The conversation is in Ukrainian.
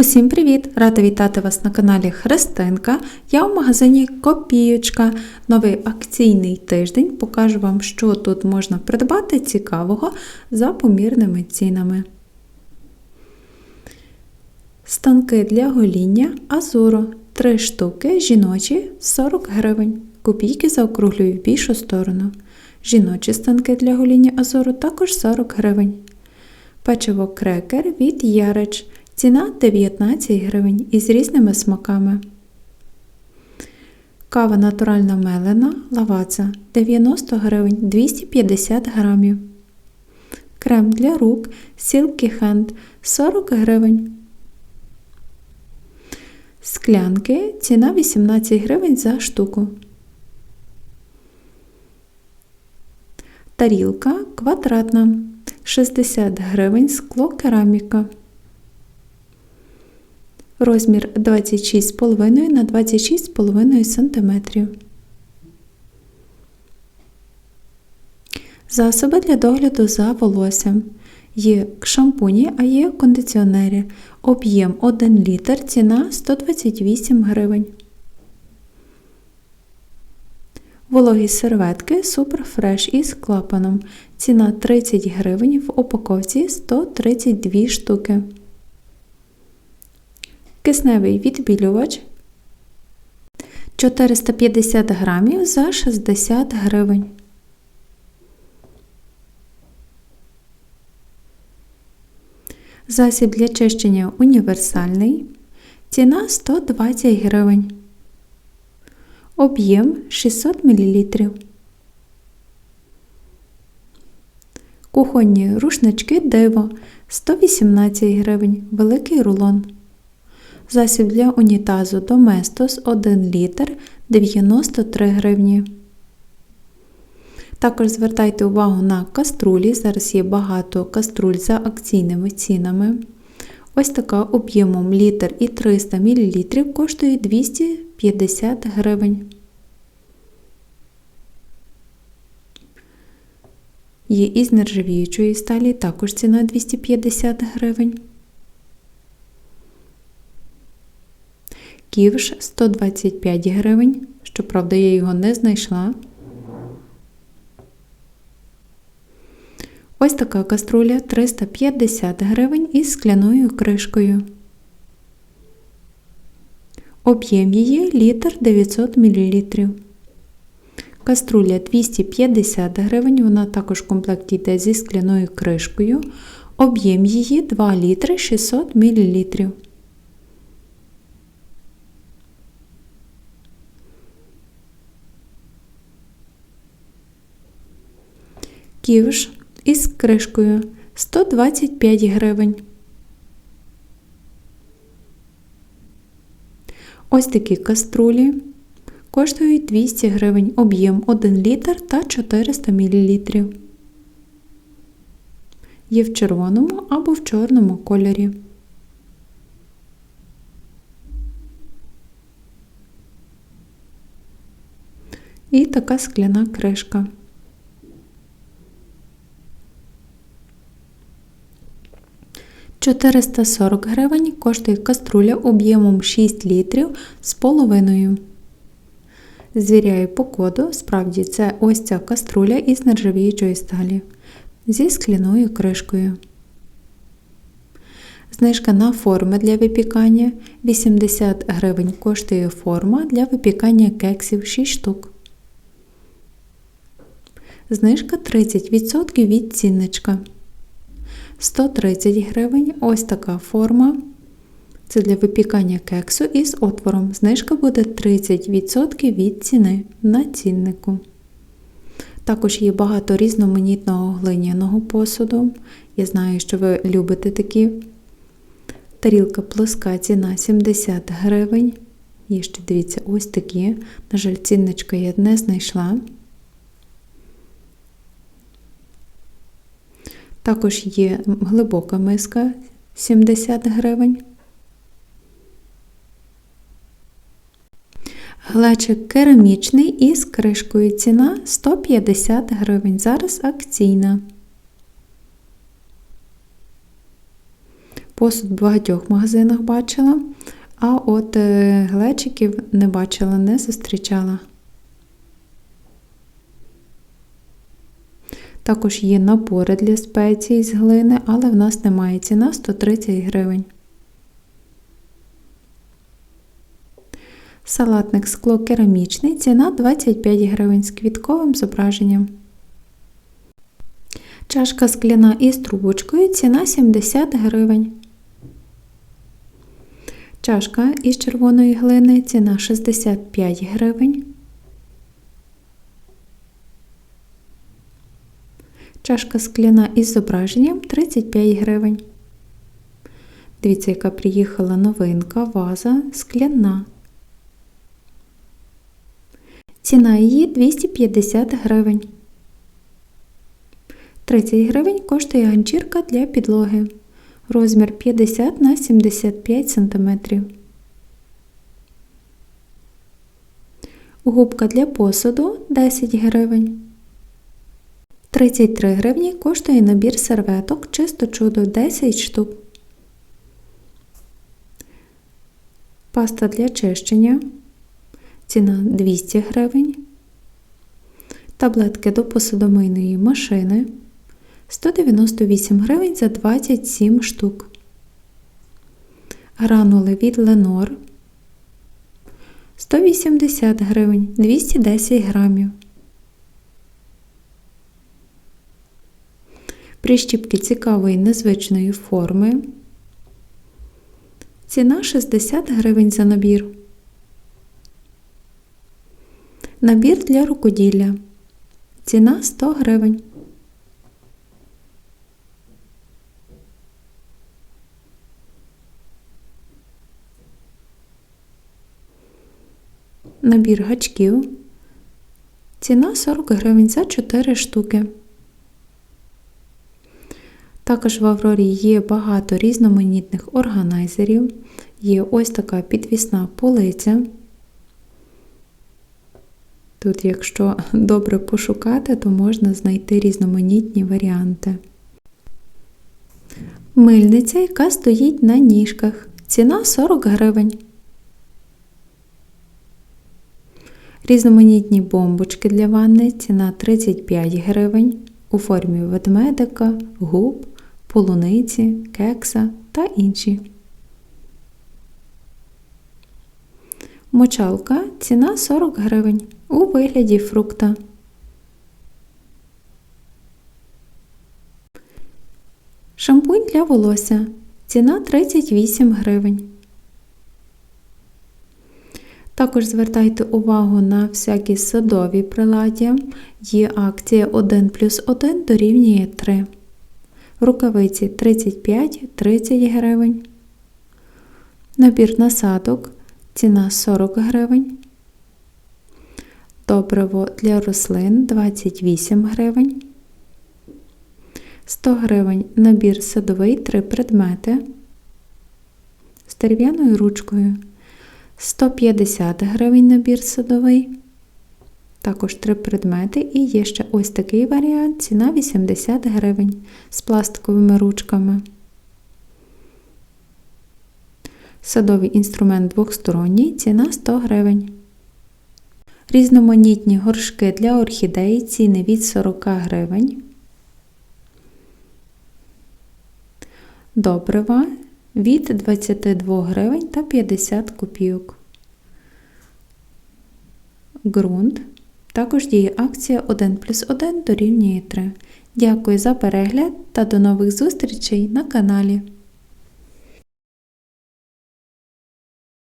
Усім привіт! Рада вітати вас на каналі Христинка. Я в магазині Копієчка. Новий акційний тиждень. Покажу вам, що тут можна придбати цікавого за помірними цінами. Станки для гоління Азуро 3 штуки, жіночі 40 гривень. Копійки заокруглюю в більшу сторону. Жіночі станки для гоління Азуро також 40 гривень. Печиво крекер від Ярич. Ціна 19 гривень із різними смаками. Кава натуральна мелена лаваца 90 гривень 250 грамів. Крем для рук Silky Hand 40 гривень. Склянки ціна 18 гривень за штуку. Тарілка квадратна 60 гривень скло кераміка. Розмір 26,5 на 26,5 см. Засоби для догляду за волоссям. Є шампуні, а є кондиціонери. Об'єм 1 літр, ціна 128 гривень. Вологі серветки Super Fresh із клапаном. Ціна 30 гривень в упаковці 132 штуки. Кисневий відбілювач 450 грамів за 60 гривень. Засіб для чищення універсальний. Ціна 120 гривень. Об'єм 600 мл. Кухонні рушнички диво 118 гривень. Великий рулон. Засіб для унітазу Доместос 1 літр 93 гривні. Також звертайте увагу на каструлі. Зараз є багато каструль за акційними цінами. Ось така об'ємом літр і 300 мл коштує 250 гривень. Є із нержавіючої сталі, також ціна 250 гривень. Ківш 125 гривень. Щоправда, я його не знайшла. Ось така каструля 350 гривень із скляною кришкою. Об'єм її літр 900 мл. Каструля 250 гривень, вона також в комплекті йде зі скляною кришкою. Об'єм її 2 літри 600 мл. Ківш із кришкою 125 гривень. Ось такі каструлі коштують 200 гривень, об'єм 1 літр та 400 мл. Є в червоному або в чорному кольорі. І така скляна кришка. 440 гривень коштує каструля об'ємом 6 літрів з половиною. Звіряю по коду, справді це ось ця каструля із нержавіючої сталі зі скляною кришкою. Знижка на форми для випікання 80 гривень коштує форма для випікання кексів 6 штук. Знижка 30% від цінничка. 130 гривень. Ось така форма. Це для випікання кексу із отвором. Знижка буде 30% від ціни на ціннику. Також є багато різноманітного глиняного посуду. Я знаю, що ви любите такі. Тарілка плоска ціна 70 гривень. Є ще, дивіться, ось такі. На жаль, цінничка я не знайшла. Також є глибока миска 70 гривень. Глечик керамічний із кришкою ціна 150 гривень. Зараз акційна. Посуд в багатьох магазинах бачила, а от е, глечиків не бачила, не зустрічала. Також є набори для спецій з глини, але в нас немає ціна 130 гривень. Салатник скло керамічний, ціна 25 гривень з квітковим зображенням. Чашка скляна із трубочкою, ціна 70 гривень. Чашка із червоної глини, ціна 65 гривень. Чашка скляна із зображенням 35 гривень. Дивіться, яка приїхала новинка, ваза скляна. Ціна її 250 гривень. 30 гривень коштує ганчірка для підлоги. Розмір 50 на 75 см. Губка для посуду 10 гривень. 33 гривні коштує набір серветок чисто чудо 10 штук. Паста для чищення. Ціна 200 гривень. Таблетки до посудомийної машини 198 гривень за 27 штук. Гранули від Ленор 180 гривень 210 грамів. Прищіпки цікавої незвичної форми. Ціна 60 гривень за набір. Набір для рукоділля. Ціна 100 гривень. Набір гачків. Ціна 40 гривень за 4 штуки. Також в Аврорі є багато різноманітних органайзерів. Є ось така підвісна полиця. Тут, якщо добре пошукати, то можна знайти різноманітні варіанти. Мильниця, яка стоїть на ніжках. Ціна 40 гривень. Різноманітні бомбочки для ванни. Ціна 35 гривень. У формі ведмедика, губ, полуниці, кекса та інші. Мочалка ціна 40 гривень у вигляді фрукта. Шампунь для волосся. Ціна 38 гривень. Також звертайте увагу на всякі садові приладдя. Є акція 1 плюс 1 дорівнює 3. Рукавиці 35-30 гривень. Набір насадок. Ціна 40 гривень. Добриво для рослин 28 гривень. 100 гривень набір садовий 3 предмети з дерев'яною ручкою. 150 гривень набір садовий. Також 3 предмети і є ще ось такий варіант, ціна 80 гривень з пластиковими ручками. Садовий інструмент двохсторонній, ціна 100 гривень. Різноманітні горшки для орхідеї ціни від 40 гривень. Добрива від 22 гривень та 50 копійок. Ґрунт. Також діє акція 1 плюс 1 дорівнює 3. Дякую за перегляд та до нових зустрічей на каналі.